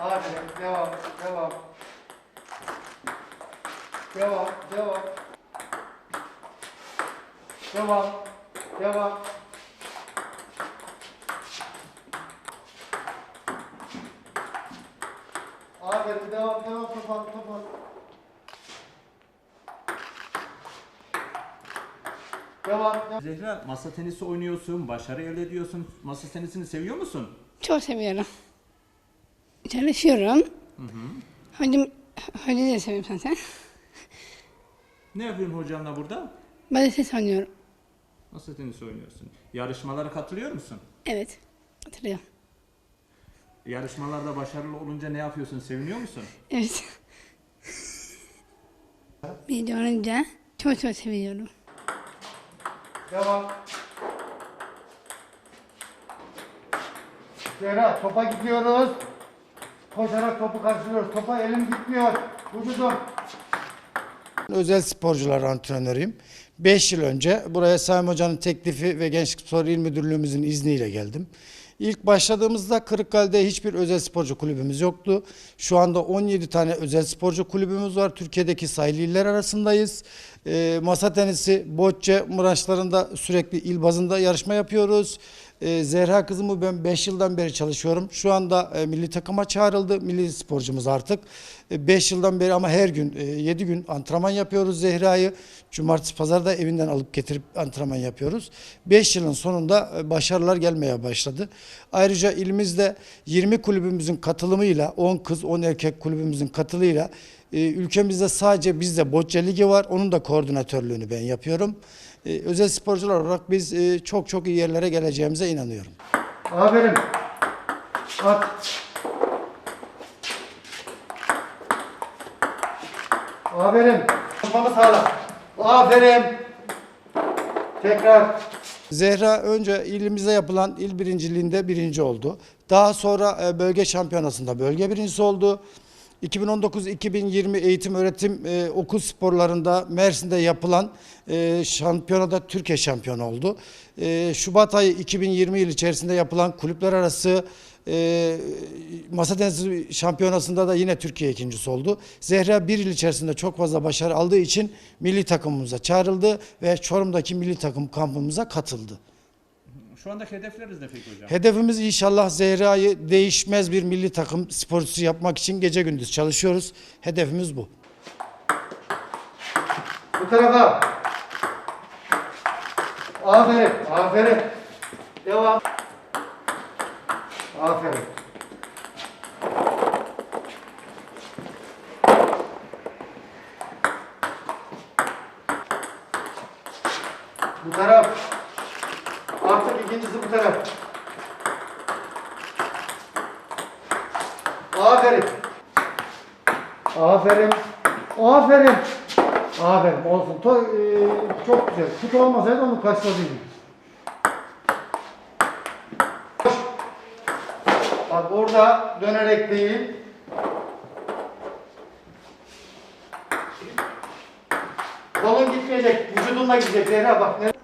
Aferin. Devam. Devam. Devam. Devam. Devam. Devam. Aferin. Devam. Devam. Topan. Devam. devam. Zehra masa tenisi oynuyorsun, başarı elde ediyorsun. Masa tenisini seviyor musun? Çok seviyorum. Çalışıyorum. Hocam, hoca da seviyorum zaten. Ne yapıyorsun hocamla burada? Ben de ses oynuyorum. Masa tenisi oynuyorsun. Yarışmalara katılıyor musun? Evet. Hatırlıyorum. Yarışmalarda başarılı olunca ne yapıyorsun? Seviniyor musun? Evet. Bir önce çok çok seviyorum. Devam. Zehra topa gidiyoruz. Koşarak topu karşılıyoruz. Topa elim gitmiyor. Vücudum. Özel sporcular antrenörüyüm. 5 yıl önce buraya Sayın Hoca'nın teklifi ve Gençlik Spor İl Müdürlüğümüzün izniyle geldim. İlk başladığımızda Kırıkkale'de hiçbir özel sporcu kulübümüz yoktu. Şu anda 17 tane özel sporcu kulübümüz var. Türkiye'deki sayılı iller arasındayız. Ee, masa tenisi, bocce branşlarında sürekli il bazında yarışma yapıyoruz. Ee, Zehra kızımı ben 5 yıldan beri çalışıyorum. Şu anda e, milli takıma çağrıldı. Milli sporcumuz artık. 5 yıldan beri ama her gün 7 gün antrenman yapıyoruz Zehra'yı. Cumartesi pazar da evinden alıp getirip antrenman yapıyoruz. 5 yılın sonunda e, başarılar gelmeye başladı. Ayrıca ilimizde 20 kulübümüzün katılımıyla 10 kız 10 erkek kulübümüzün katılıyla e, ülkemizde sadece bizde Bocce Ligi var. Onun da koordinatörlüğünü ben yapıyorum. E, Özel sporcular olarak biz e, çok çok iyi yerlere geleceğimize inanıyorum. Aferin. At. Aferin. Kafamı sağla. Aferin. Tekrar. Zehra önce ilimizde yapılan il birinciliğinde birinci oldu. Daha sonra e, bölge şampiyonasında bölge birincisi oldu. 2019-2020 eğitim öğretim e, okul sporlarında Mersin'de yapılan e, şampiyonada Türkiye şampiyonu oldu. E, Şubat ayı 2020 yıl içerisinde yapılan kulüpler arası e, masa tenisi şampiyonasında da yine Türkiye ikincisi oldu. Zehra bir yıl içerisinde çok fazla başarı aldığı için milli takımımıza çağrıldı ve Çorum'daki milli takım kampımıza katıldı. Şu andaki hedefleriniz ne peki hocam? Hedefimiz inşallah Zehra'yı değişmez bir milli takım sporcusu yapmak için gece gündüz çalışıyoruz. Hedefimiz bu. Bu tarafa. Aferin. Aferin. Devam. Aferin. Bu taraf. Artık ikincisi bu taraf. Aferin. Aferin. Aferin. Aferin olsun. To, e, çok güzel. Tut olmasaydı onu kaçladıydım. Bak orada dönerek değil. Kolun gitmeyecek. Vücudunla gidecek. Zehra bak.